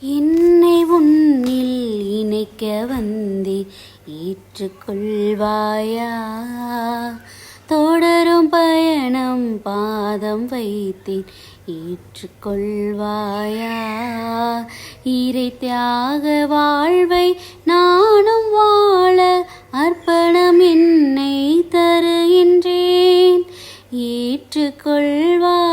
என்னை உன்னில் இணைக்க வந்தேன் ஏற்றுக்கொள்வாயா? தொடரும் பயணம் பாதம் வைத்தேன் ஏற்றுக்கொள்வாயா? இறை தியாக வாழ்வை நானும் வாழ அர்ப்பணம் என்னை தருகின்றேன் ஏற்றுக்கொள்வா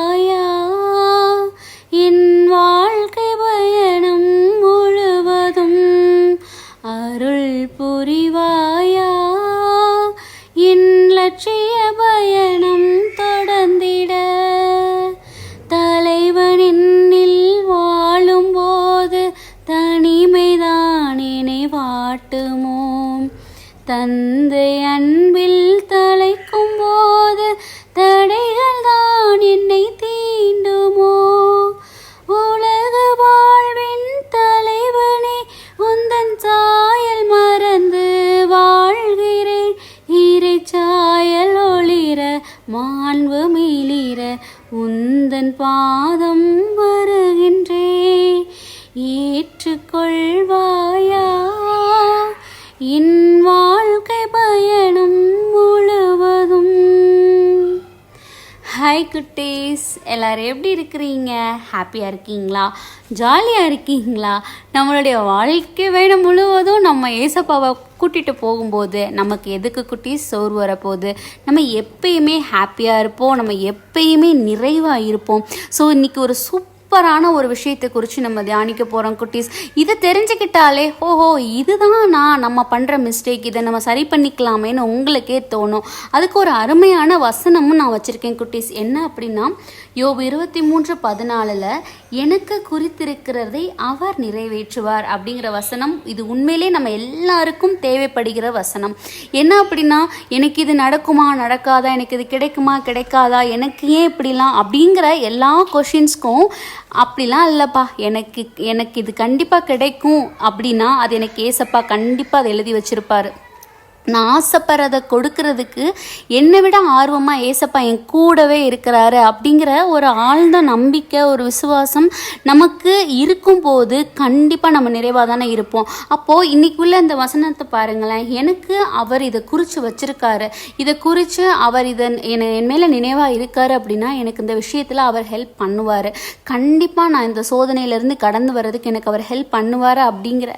பாதம் வருகின்றேன் ஏற்றுக்கொள் ஹாய் குட்டீஸ். எல்லோரும் எப்படி இருக்கிறீங்க? ஹாப்பியாக இருக்கீங்களா? ஜாலியாக இருக்கீங்களா? நம்மளுடைய வாழ்க்கை வேணும் முழுவதும் நம்ம ஏசப்பாவை கூட்டிகிட்டு போகும்போது நமக்கு எதுக்கு குட்டீஸ் சோறு வரப்போகுது? நம்ம எப்பயுமே ஹாப்பியாக இருப்போம். நம்ம எப்பயுமே நிறைவாக இருப்போம். ஸோ இன்றைக்கி ஒரு சூப் சூப்பரான ஒரு விஷயத்தை குறித்து நம்ம தியானிக்க போகிறோம் குட்டீஸ். இதை தெரிஞ்சுக்கிட்டாலே ஓஹோ இதுதான் நான் நம்ம பண்ணுற மிஸ்டேக் இதை நம்ம சரி பண்ணிக்கலாமேன்னு உங்களுக்கே தோணும். அதுக்கு ஒரு அருமையான வசனமும் நான் வச்சுருக்கேன் குட்டீஸ். என்ன அப்படின்னா யோபு இருபத்தி மூன்று பதினாலில் எனக்கு குறித்திருக்கிறதை அவர் நிறைவேற்றுவார் அப்படிங்கிற வசனம் இது உண்மையிலே நம்ம எல்லாருக்கும் தேவைப்படுகிற வசனம். என்ன அப்படின்னா எனக்கு இது நடக்குமா நடக்காதா எனக்கு இது கிடைக்குமா கிடைக்காதா எனக்கு ஏன் இப்படிலாம்? அப்படிங்கிற எல்லா கொஷின்ஸ்க்கும் அப்படிலாம் இல்லைப்பா. எனக்கு எனக்கு இது கண்டிப்பாக கிடைக்கும் அப்படின்னா அது எனக்கு ஏசப்பா கண்டிப்பாக அதை எழுதி வச்சுருப்பாரு. நான் ஆசைப்படுறத கொடுக்கறதுக்கு என்னை விட ஆர்வமாக ஏசப்பா என் கூடவே இருக்கிறாரு அப்படிங்கிற ஒரு ஆழ்ந்த நம்பிக்கை ஒரு விசுவாசம் நமக்கு இருக்கும்போது கண்டிப்பாக நம்ம நிறைவாக தானே இருப்போம். அப்போது இன்றைக்குள்ளே இந்த வசனத்தை பாருங்களேன். எனக்கு அவர் இதை குறித்து வச்சுருக்காரு. இதை குறித்து அவர் இதை என்னை என் மேலே நினைவாக இருக்கார் அப்படின்னா எனக்கு இந்த விஷயத்தில் அவர் ஹெல்ப் பண்ணுவார். கண்டிப்பாக நான் இந்த சோதனையிலேருந்து கடந்து வர்றதுக்கு எனக்கு அவர் ஹெல்ப் பண்ணுவார் அப்படிங்கிற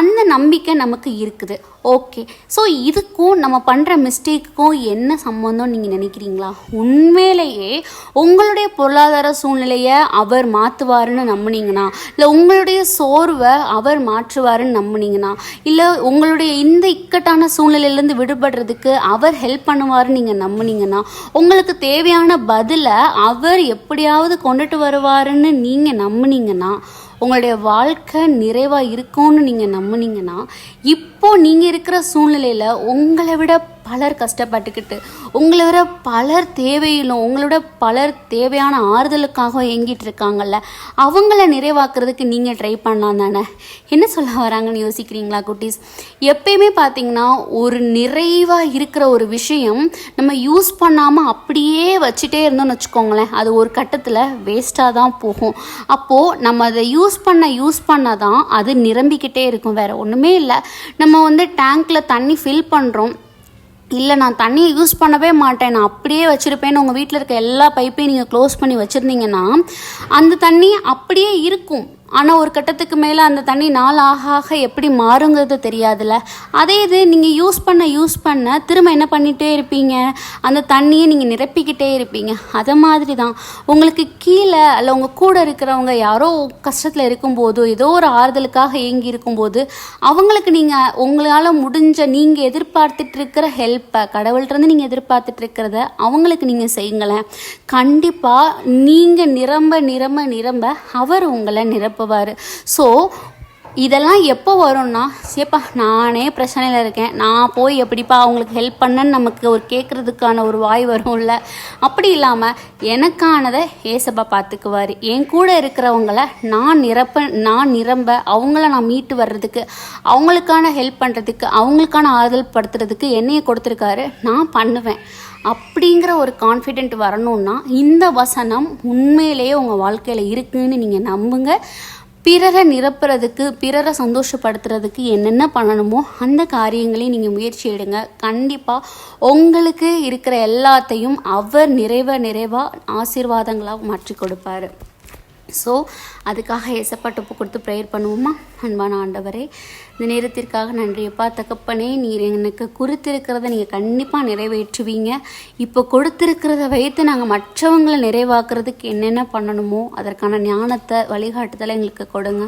அந்த நம்பிக்கை நமக்கு இருக்குது. ஓகே ஸோ இதுக்கும் நம்ம பண்ணுற மிஸ்டேக்குக்கும் என்ன சம்மந்தம் நீங்கள் நினைக்கிறீங்களா? உண்மையிலேயே உங்களுடைய பொருளாதார சூழ்நிலையை அவர் மாற்றுவாருன்னு நம்பினீங்கன்னா இல்லை உங்களுடைய சோர்வை அவர் மாற்றுவாருன்னு நம்பினீங்கன்னா இல்லை உங்களுடைய இந்த இக்கட்டான சூழ்நிலையிலேருந்து விடுபடுறதுக்கு அவர் ஹெல்ப் பண்ணுவாருன்னு நீங்கள் நம்பினீங்கன்னா உங்களுக்கு தேவையான பதிலை அவர் எப்படியாவது கொண்டுட்டு வருவாருன்னு நீங்கள் நம்புனீங்கன்னா உங்களுடைய வாழ்க்கை நிறைவாக இருக்கும்னு நீங்கள் நம்புனீங்கன்னா இப்போ நீங்கள் இருக்கிற சூழ்நிலையில் உங்களை விட பலர் கஷ்டப்பட்டுக்கிட்டு உங்களை விட பலர் தேவையிலும் உங்களோட பலர் தேவையான ஆறுதலுக்காக ஏங்கிட்டு இருக்காங்கல்ல அவங்கள நிறைவாக்குறதுக்கு நீங்கள் ட்ரை பண்ணலாம் தானே? என்ன சொல்ல வராங்கன்னு யோசிக்கிறீங்களா குட்டீஸ்? எப்பயுமே பார்த்தீங்கன்னா ஒரு நிறைவாக இருக்கிற ஒரு விஷயம் நம்ம யூஸ் பண்ணாமல் அப்படியே வச்சுட்டே இருந்தோம்னு வச்சுக்கோங்களேன் அது ஒரு கட்டத்தில் வேஸ்ட்டாக தான் போகும். அப்போது நம்ம அதை யூஸ் பண்ண யூஸ் பண்ண தான் அது நிரம்பிக்கிட்டே இருக்கும் வேறு ஒன்றுமே இல்லை. நம்ம வந்து டேங்க்கில் தண்ணி ஃபில் பண்ணுறோம் இல்லை நான் தண்ணியை யூஸ் பண்ணவே மாட்டேன். நான் அப்படியே வச்சுருப்பேன்னு உங்கள் வீட்டில் இருக்க எல்லா பைப்பையும் நீங்கள் க்ளோஸ் பண்ணி வச்சுருந்தீங்கன்னா அந்த தண்ணி அப்படியே இருக்கும். ஆனால் ஒரு கட்டத்துக்கு மேலே அந்த தண்ணி நாள் ஆக ஆக எப்படி மாறுங்கிறது தெரியாதுல்ல. அதே இது நீங்கள் யூஸ் பண்ண யூஸ் பண்ண திரும்ப என்ன பண்ணிகிட்டே இருப்பீங்க? அந்த தண்ணியை நீங்கள் நிரப்பிக்கிட்டே இருப்பீங்க. அதை மாதிரி தான் உங்களுக்கு கீழே அல்ல உங்கள் கூட இருக்கிறவங்க யாரோ கஷ்டத்தில் இருக்கும்போது ஏதோ ஒரு ஆறுதலுக்காக ஏங்கி இருக்கும்போது அவங்களுக்கு நீங்கள் உங்களால் முடிஞ்ச நீங்கள் எதிர்பார்த்துட்டு இருக்கிற ஹெல்ப்பை கடவுள்கிட்டருந்து நீங்கள் எதிர்பார்த்துட்டு இருக்கிறத அவங்களுக்கு நீங்கள் செய்யுங்களேன். கண்டிப்பாக நீங்கள் நிரம்ப நிரம்ப நிரம்ப அவர் உங்களை நிரப்புவார் ஸோ இதெல்லாம் எப்போ வரும்னா சேப்பா நானே பிரச்சனையில் இருக்கேன். நான் போய் எப்படிப்பா அவங்களுக்கு ஹெல்ப் பண்ணேன்னு நமக்கு ஒரு கேட்குறதுக்கான ஒரு வாய் வரும்ல. அப்படி இல்லாமல் எனக்கானதை ஏசப்பா பார்த்துக்குவார். என் கூட இருக்கிறவங்கள நான் நிரப்ப நான் நிரம்ப அவங்கள நான் மீட்டு வர்றதுக்கு அவங்களுக்கான ஹெல்ப் பண்ணுறதுக்கு அவங்களுக்கான ஆறுதல் படுத்துறதுக்கு என்னையை கொடுத்துருக்காரு. நான் பண்ணுவேன். அப்படிங்கிற ஒரு கான்ஃபிடென்ட் வரணும்னா இந்த வசனம் உண்மையிலேயே உங்கள் வாழ்க்கையில் இருக்குதுன்னு நீங்கள் நம்புங்க. பிறரை நிரப்புறதுக்கு பிறரை சந்தோஷப்படுத்துறதுக்கு என்னென்ன பண்ணணுமோ அந்த காரியங்களையும் நீங்கள் முயற்சி எடுங்க. கண்டிப்பாக உங்களுக்கு இருக்கிற எல்லாத்தையும் அவர் நிறைவ நிறைவாக ஆசீர்வாதங்களாக மாற்றி கொடுப்பாரு. ஸோ அதுக்காக ஏசப்பாட்டு கொடுத்து ப்ரேயர் பண்ணுவோமா? அன்பான ஆண்டவரே இந்த நேரத்திற்காக நன்றியப்பா. தகப்பனே நீர் எனக்கு குறித்திருக்கிறத நீங்கள் கண்டிப்பாக நிறைவேற்றுவீங்க. இப்போ கொடுத்திருக்கிறத வைத்து நாங்கள் மற்றவங்களை நிறைவாக்குறதுக்கு என்னென்ன பண்ணணுமோ அதற்கான ஞானத்தை வழிகாட்டுதலை எங்களுக்கு கொடுங்க.